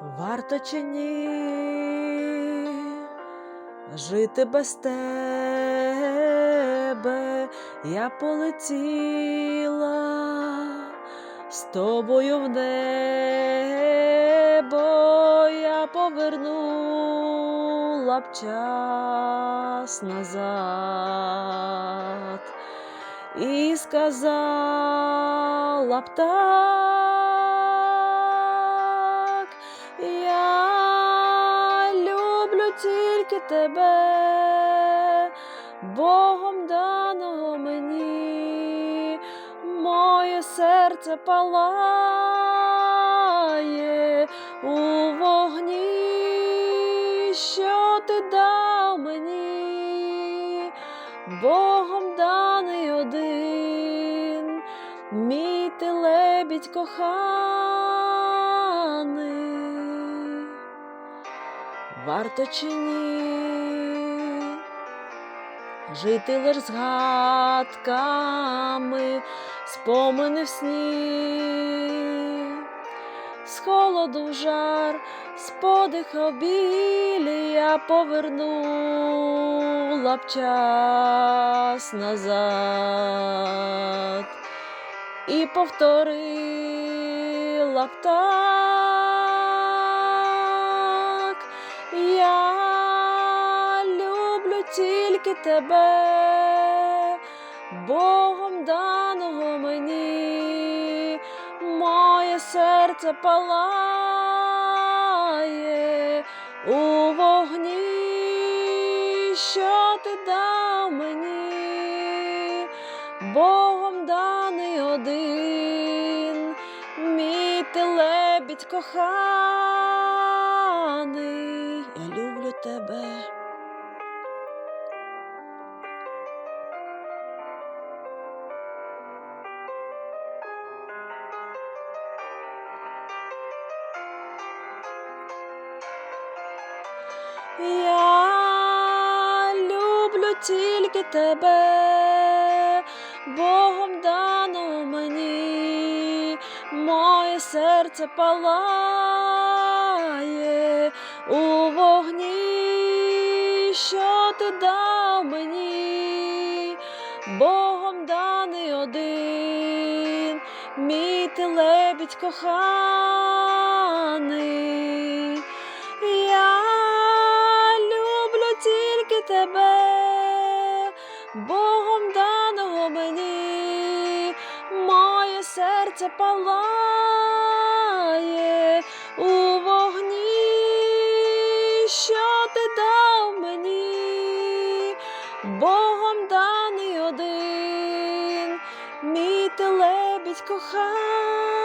Варто чи ні? Жити без тебе, я полетіла з тобою в небо, я повернула б час назад і сказала б так, тільки тебе, Богом даного мені, моє серце палає у вогні, що ти дав мені, Богом даний один, мій ти лебідь коханий, варто чи ні? Жити лиш згадками, спомини в сні, з холоду в жар, з подиха білі я повернула б час назад і повторила б так, тільки тебе, Богом даного мені, моє серце палає у вогні, що ти дав мені, Богом даний один, мій ти лебідь коханий, я люблю тебе. Я люблю тільки тебе, Богом дано мені, моє серце палає у вогні, що ти дав мені, Богом даний один, мій ти лебідь коханий. Богом даного мені, моє серце палає у вогні, що ти дав мені, Богом даний один, мій ти лебідь коханий.